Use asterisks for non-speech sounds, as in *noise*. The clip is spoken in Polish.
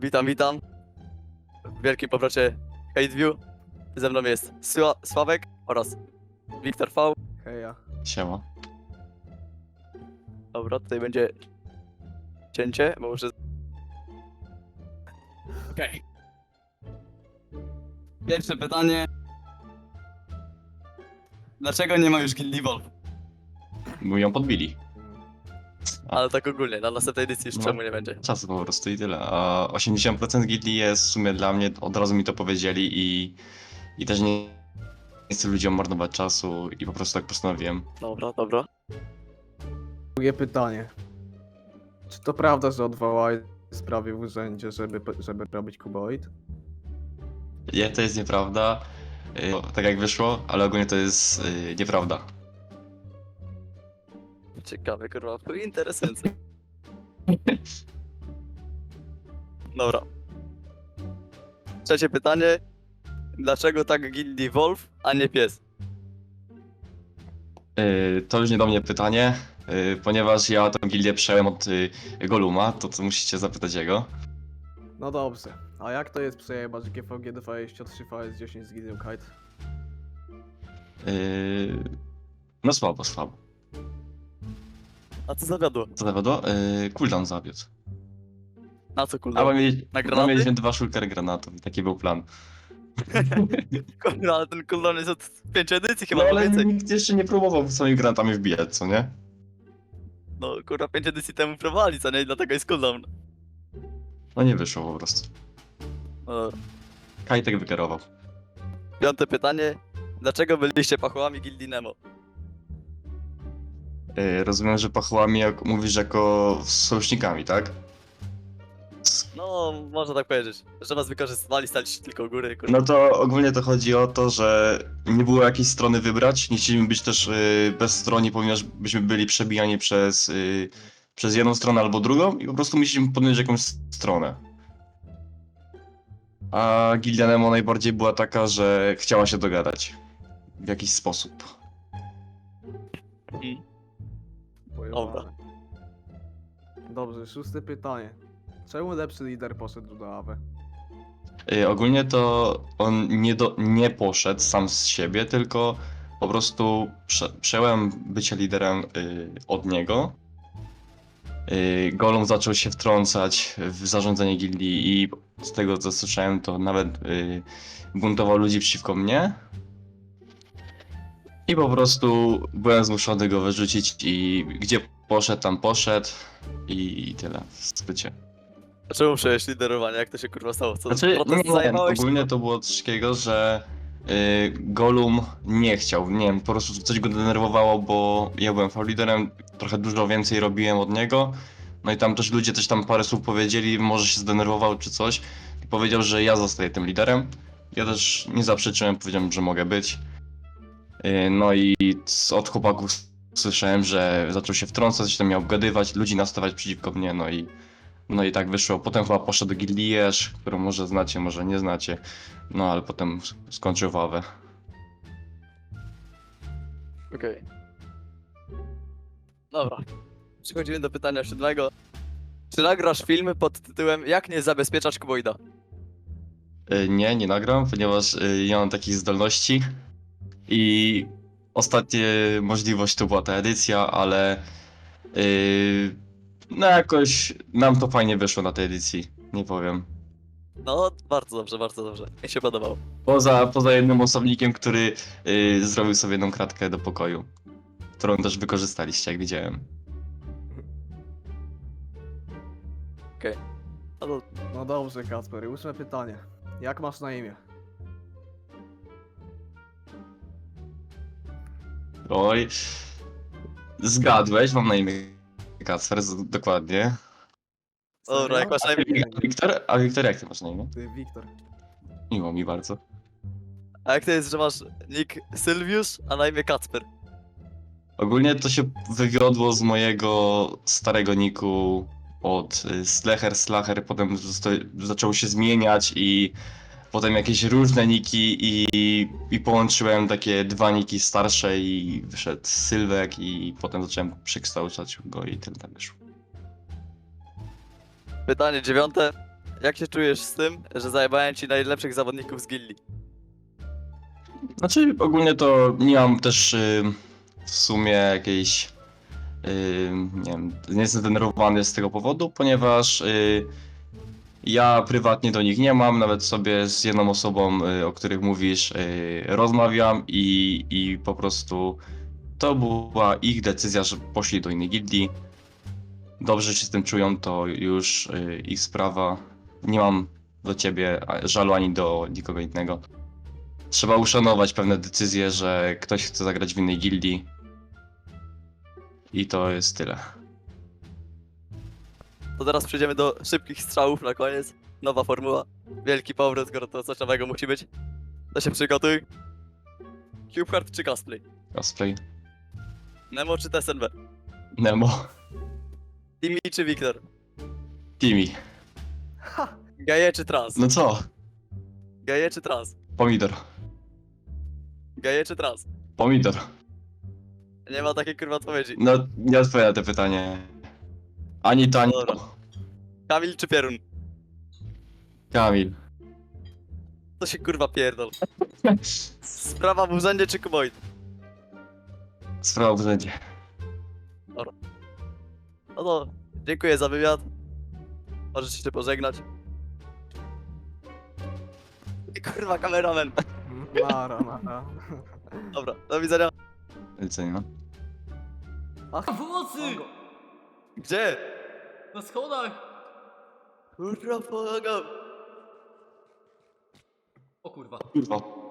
Witam, witam. W wielkim powrocie Hateview. Ze mną jest Sła Sławek oraz Wiktor V. Heja. Siema. Dobra, tutaj będzie cięcie, bo muszę... Okej. Pierwsze pytanie. Dlaczego nie ma już Gildii Wolf? Bo ją podbili. Ale tak ogólnie, na następnej edycji już No. czemu nie będzie? Czasu po prostu i tyle. A 80% gildii jest w sumie dla mnie, od razu mi to powiedzieli i, i też nie, nie chcę ludziom marnować czasu i po prostu tak postanowiłem. Dobra, dobra. Drugie pytanie. Czy to prawda, że odwołałeś sprawie w urzędzie, żeby, żeby robić kuboid? Nie, to jest nieprawda. y, Tak jak wyszło, ale ogólnie to jest y, nieprawda. Ciekawe, kurwa, to interesujące. *laughs* Dobra. Trzecie pytanie. Dlaczego tak Gildii Wolf, a nie pies? Y, To już nie do mnie pytanie, y, ponieważ ja tę gildię przejąłem od y, Goluma, to co musicie zapytać jego. No dobrze. A jak to jest przejebać GVG 23 VS10 z Gideon Kite? Y, No słabo, słabo. A co zawiodło? Co zawiodło? Y, Cooldown zawiódł. Na co A kurwa? bo mieli, Na granaty? mieliśmy dwa shulkery granatów i taki był plan. *laughs* Kurwa, ale ten cooldown jest od 5 edycji chyba, No no, ale więcej. nikt jeszcze nie próbował swoimi granatami wbijać, co nie? No kurwa, 5 edycji temu próbowali, co nie? I dlatego jest cooldown. No nie wyszło po prostu. No. Kajtek wykierował. Piąte pytanie. Dlaczego byliście pachołami Gildii Nemo? Yy, rozumiem, że pachołami jak mówisz jako sojusznikami, tak? No, można tak powiedzieć. Że was wykorzystywali, staliście tylko u góry, kurwa. No to ogólnie to chodzi o to, że nie było jakiejś strony wybrać. Nie chcieliśmy być też yy, bezstronni, ponieważ byśmy byli przebijani przez, yy, przez jedną stronę albo drugą i po prostu musieliśmy podjąć jakąś stronę. A Gildia Nemo najbardziej była taka, że chciała się dogadać. W jakiś sposób. Mhm. Pojebane. Dobrze, szóste pytanie. Czemu lepszy lider poszedł do AWE? Y, ogólnie to on nie, do, nie poszedł sam z siebie, tylko po prostu prze, przejąłem bycie liderem y, od niego. Y, Golum zaczął się wtrącać w zarządzanie gildii i z tego co słyszałem, to nawet y, buntował ludzi przeciwko mnie. I po prostu byłem zmuszony go wyrzucić i gdzie poszedł, tam poszedł i, i tyle w skrócie. A czemu przejąłeś liderowanie? Jak to się kurwa stało? Co, Znaczy, protest nie, zajmowałeś? ogólnie to było coś takiego, że y, Golum nie chciał, nie wiem, po prostu coś go denerwowało, bo ja byłem liderem, trochę dużo więcej robiłem od niego, no i tam też ludzie też tam parę słów powiedzieli, może się zdenerwował czy coś i powiedział, że ja zostaję tym liderem. Ja też nie zaprzeczyłem, powiedziałem, że mogę być. Y, no i od chłopaków słyszałem, że zaczął się wtrącać, tam miał obgadywać, ludzi nastawiać przeciwko mnie, no i no i tak wyszło. Potem chyba poszedł Jeż, którą może znacie, może nie znacie. No ale potem skończył wawę. Okej. Dobra. Przechodzimy do pytania siódmego. Czy nagrasz film pod tytułem Jak nie zabezpieczać kuboida? Y, Nie, nie nagram, ponieważ y, nie mam takich zdolności. I ostatnia możliwość to była ta edycja, ale y, no jakoś nam to fajnie wyszło na tej edycji, nie powiem. No, bardzo dobrze, bardzo dobrze. Mi się podobało. Poza, poza jednym osobnikiem, który y, zrobił sobie jedną kratkę do pokoju, którą też wykorzystaliście, jak widziałem. No to No dobrze, Kacper. Ósme pytanie. Jak masz na imię? Oj. Zgadłeś, mam na imię Kacper, z- dokładnie. Dobra, jak masz na imię. A Wiktor? A Wiktor, jak ty masz na imię? Ty, Wiktor. Miło mi bardzo. A jak to jest, że masz nick Sylwiusz, a na imię Kacper? Ogólnie to się wywiodło z mojego starego niku od y, Slecher, Slacher, potem zosta- zaczął się zmieniać i potem jakieś różne niki i, i połączyłem takie dwa niki starsze i wyszedł Sylwek i potem zacząłem przekształcać go i tyle tak wyszło. Pytanie dziewiąte. jak się czujesz z tym, że zajebałem ci najlepszych zawodników z gildii? Znaczy ogólnie to nie mam też y, w sumie jakiejś. Y, nie wiem, nie jestem zdenerwowany z tego powodu, ponieważ y, ja prywatnie do nich nie mam, nawet sobie z jedną osobą, y, o których mówisz, y, rozmawiam i, i po prostu to była ich decyzja, że poszli do innej gildii. Dobrze się z tym czują, to już y, ich sprawa. Nie mam do ciebie żalu ani do nikogo innego. Trzeba uszanować pewne decyzje, że ktoś chce zagrać w innej gildii. I to jest tyle. To teraz przejdziemy do szybkich strzałów na koniec. Nowa formuła. Wielki powrót, skoro to coś nowego musi być. To się przygotuj. CubeHard czy cosplay? Cosplay. Nemo czy TSNB? Nemo. Timmy czy Wiktor? Timmy. Gaje czy trans? No co? Gaje czy trans? Pomidor. Gaje czy trans? Pomidor. Nie ma takiej kurwa odpowiedzi. No, nie odpowiadam na to pytanie. Ani to, ani Dobra. to. Kamil czy Pierun? Kamil. To się kurwa pierdol. Sprawa w urzędzie czy kuboid? Sprawa w urzędzie. No to dziękuję za wywiad. Możesz się pożegnać. I kurwa kameramen. Nara, nara. Dobra, do widzenia. Do widzenia. Pomocy! Gdzie? Na schodach! Kurwa pomagam. O kurwa. Kurwa.